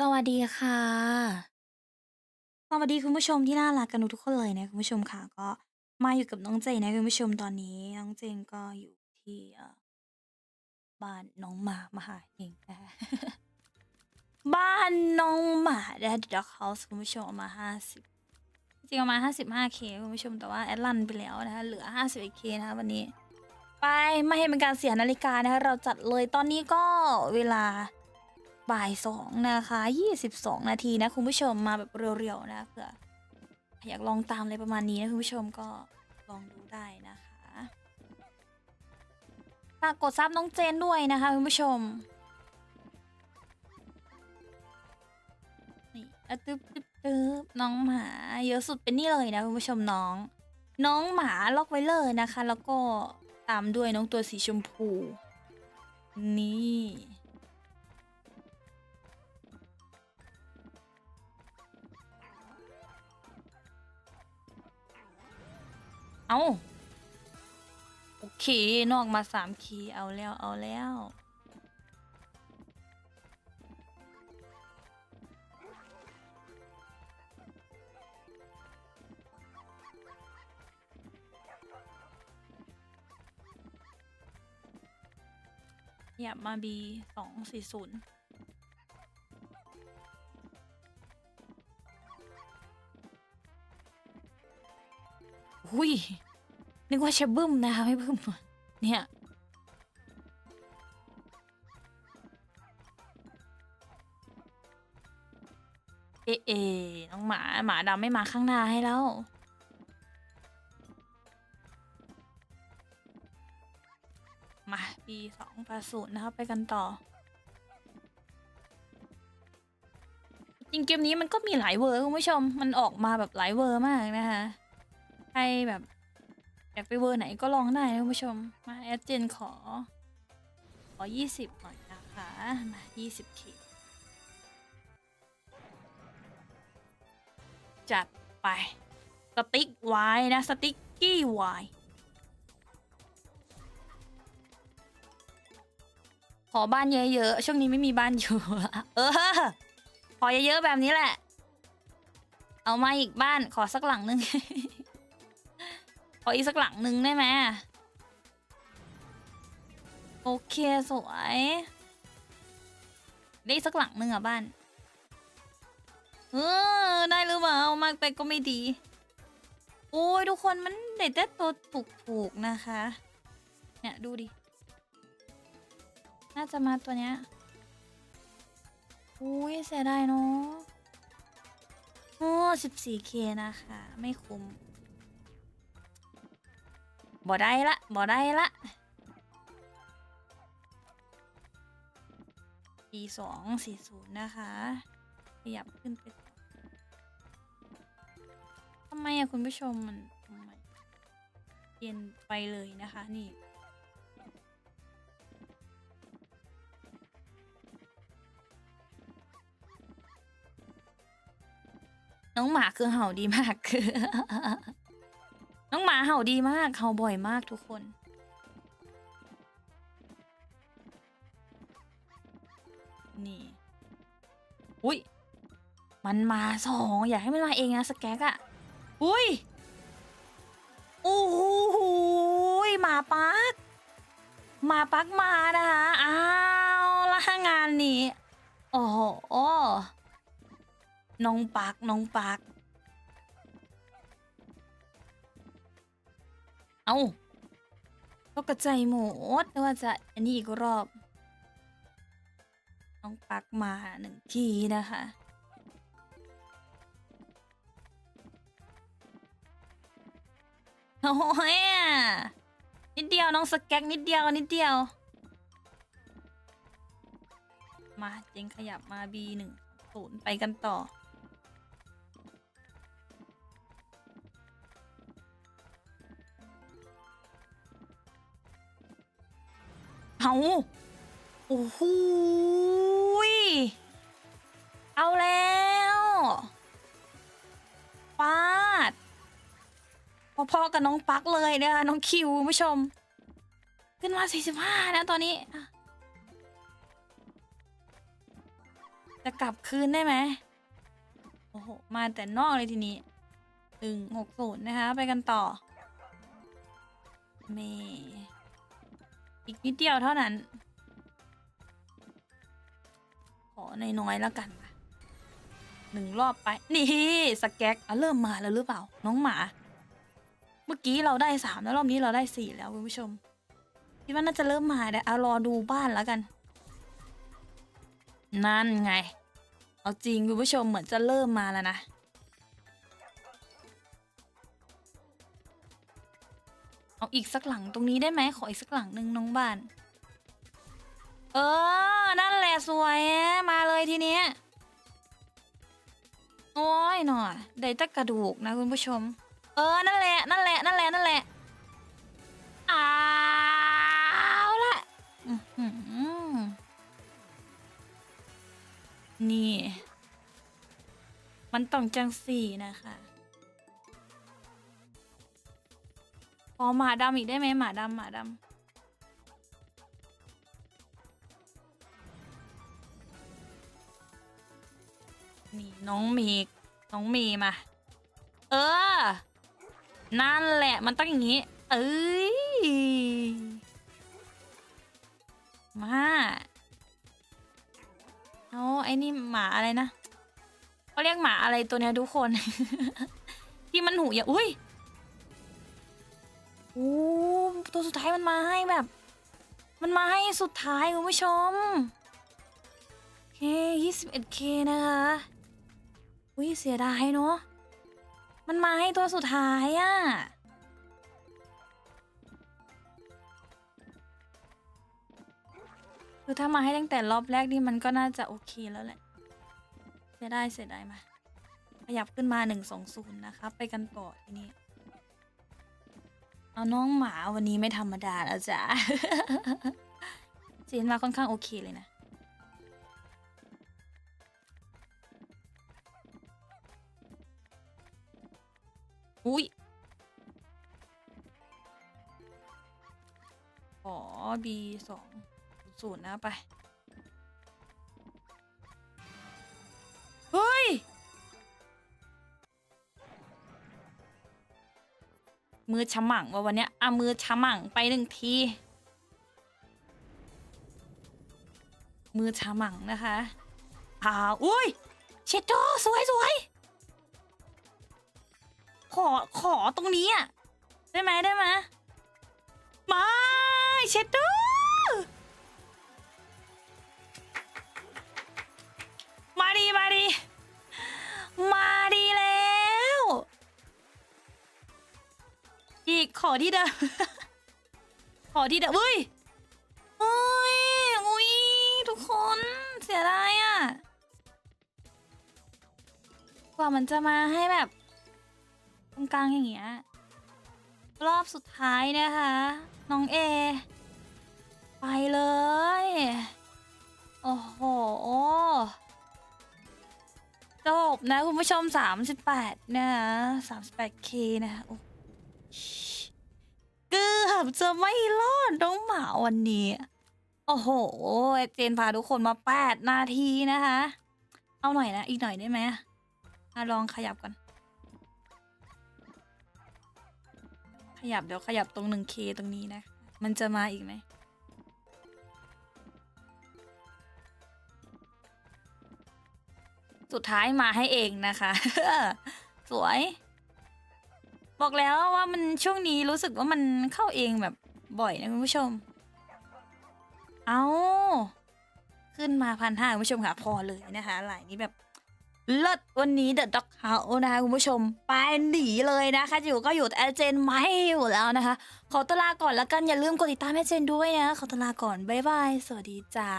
สวัสดีค่ะ สวัสดีคุณผู้ชมที่น่ารักกันทุก ๆ คนเลยนะคุณผู้ชมค่ะ ก็มาอยู่กับน้องเจนนะคุณผู้ชมตอนนี้ น้องเจนก็อยู่ที่ เอ่อ บ้านน้องหมา มหาเองนะคะ บ้านน้องหมาแดดด็อกเฮาส์คุณผู้ชมเอามาห้าสิบจริงๆเอามาห้าสิบห้าเคคุณผู้ชมแต่ว่าแอดลันไปแล้วนะคะเหลือห้าสิบเคนะคะวันนี้ ไปไม่ให้เป็นการเสียนาฬิกานะคะเราจัดเลยตอนนี้ก็เวลา บ่ายสองนะคะยี่สิบสองนาทีนะคุณผู้ชมมาแบบเร็วๆนะเผื่ออยากลองตามอะไรประมาณนี้นะคุณผู้ชมก็ลองดูได้นะคะฝากกดซับน้องเจนด้วยนะคะคุณผู้ชมนี่อะตึ๊บตึ๊บตึ๊บน้องหมาเยอะสุดเป็นนี่เลยนะคุณผู้ชมน้อง น้องหมาล็อกไว้เลยนะคะ แล้วก็ตามด้วยน้องตัวสีชมพู นี่ เอาโอเค นอกมาสามคีเอาแล้วเอาแล้วอย่ามาบีสองสี่ศูนย์ หุยนึกว่าจะบึ้มนะคะไม่บึ้มเนี่ยเอเอะน้องหมาหมาดำไม่มาข้างหน้าให้แล้วมาปีสองแปดศูนย์นะครับ ไปกันต่อ จริงเกมนี้มันก็มีหลายเวอร์คุณผู้ชม มันออกมาแบบหลายเวอร์มากนะคะ ครแบบอยากไปเวอร์ไหนก็ลองได้นะคุณผู้ชม มาแอดเจนขอ ขอยี่สิบหน่อยนะคะ มายี่สิบเคจัดไป สติ๊กไว้นะ สติ๊กกี้ไว้ขอบ้านเยอะๆ ช่วงนี้ไม่มีบ้านอยู่ เออ ขอเยอะๆ แบบนี้แหละ เอามาอีกบ้านขอสักหลังนึง ขออีกสักหลังหนึ่งได้ไหมโอเคสวย ได้สักหลังหนึ่งอะบ้าน เออ ได้หรือเปล่ามากไปก็ไม่ดี โอ้ยทุกคนมันได้แต่ตัวถูกๆนะคะ เนี่ยดูดิ น่าจะมาตัวเนี้ยอุ้ยเสียดายเนาะโอ้ 14k นะคะ ไม่คุ้ม บ่ได้ละบ่ได้ละปีสองสี่ศูนย์นะคะ ขยับขึ้นไปทำไมอะคุณผู้ชมมันทำไมเย็นไปเลยนะคะนี่น้องหมาคือเห่าดีมากคือ น้องหมาเห่าดีมากเห่าบ่อยมากทุกคน นี่ อุ้ยมันมาสองอยากให้มันมาเองนะสแก๊กอะอุ้ยโอ้โหหมาปักหมาปักมานะคะอ้าวละงานนี้โอ้โหน้องปักน้องปักาก็กระจายหมดไม่ว่าจะอันนี้อีกรอบน้องปักมาหนึ่งทีนะคะ โอ้ยนิดเดียวน้องสแก็กนิดเดียวนิดเดียว มาเจงขยับมา B หนึ่งศูนย์ไปกันต่อ โอ้โหเอาแล้วฟาดพอๆกับน้องปักเลยนะคะน้องคิวผู้ชม ขึ้นมา 45 นะตอนนี้ จะกลับคืนได้ไหมโอ้โห มาแต่นอกเลยทีนี้หนึ่งหกศูนย์นะคะ ไปกันต่อเม อีกนิดเดียวเท่านั้น ขอน้อยๆแล้วกันนะหนึ่งรอบไป นี่สแก็กอะเริ่มมาแล้วหรือเปล่า น้องหมา เมื่อกี้เราได้สามแล้วรอบนี้เราได้สี่แล้วคุณผู้ชมคิดว่าน่าจะเริ่มมาแต่เอารอดูบ้านแล้วกัน นั่นไง เอาจริงคุณผู้ชมเหมือนจะเริ่มมาแล้วนะ เอาอีกสักหลังตรงนี้ได้ไหมขออีกสักหลังหนึ่งน้องบ้าน เออ นั่นแหละสวยมาเลยทีเนี้ยโอ้ยหน่อยได้แตะกระดูกนะคุณผู้ชม เออ นั่นแหละ นั่นแหละ นั่นแหละ นั่นแหละเอาวละนี่ มันต้องจังสี่นะคะ พอหมาดำอีกได้ไหมหมาดำหมาดำนี่น้องเมกน้องเมย์มา เออ นั่นแหละมันต้องอย่างนี้ เอ้ย มา เอาไอ้นี่หมาอะไรนะเขาเรียกหมาอะไรตัวเนี้ยทุกคน ที่มันหูอย่าอุ้ย โอ้ตัวสุดท้ายมันมาให้แบบ มันมาให้สุดท้ายคุณผู้ชมโอเค 21k นะคะอุ้ยเสียดายเนาะมันมาให้ตัวสุดท้ายอะคือถ้ามาให้ตั้งแต่รอบแรกนี่มันก็น่าจะโอเคแล้วแหละ เสียดายเสียดายมา ขยับขึ้นมา120นะคะ ไปกันต่อทีนี้ เอาน้องหมาวันนี้ไม่ธรรมดาแล้วจ้ะ จีนมาค่อนข้างโอเคเลยนะ อุ้ยขอ B สองศูนย์นะไป มือฉมังว่าวันเนี้ยอะมือฉมังไปหนึ่งที มือฉมังนะคะอ่าอุ้ยเชดโดสวยสวยขอขอตรงนี้อะได้ไหมได้ไหมม่เชดโดมาดีมาดี กขอที่เดิม ขอที่เดิมเฮ้ยเฮ้ยอุ้ยทุกคนเสียดายอะ กว่ามันจะมาให้แบบ ตรงกลางอย่างเงี้ย รอบสุดท้ายนะคะ น้องเอ ไปเลย โอ้โหจบนะ คุณผู้ชม 38 นะคะ 38k นะคะโอ้ อบจะไม่รอดน้องหมาวันนี้ โอ้โห เจนพาทุกคนมา8นาทีนะคะ เอาหน่อยนะ อีกหน่อยได้ไหมอะลองขยับก่อน ขยับเดี๋ยวขยับตรง 1k ตรงนี้นะ มันจะมาอีกไหมสุดท้ายมาให้เองนะคะ สวย บอกแล้วว่ามันช่วงนี้รู้สึกว่ามันเข้าเองแบบบ่อยนะคุณผู้ชม เอาขึ้นมาพันห้าคุณผู้ชมค่ะพอเลยนะคะหลายนี้แบบเลิศวันนี้เดอะด็อกเฮานะคะคุณผู้ชม ไปหนีเลยนะคะอยู่ก็อยู่แต่เจนไม่อยู่แล้วนะคะ ขอตลาก่อนแล้วกันอย่าลืมกดติดตามให้เจนด้วยนะ ขอตลาก่อน บ๊ายบาย สวัสดีจ้า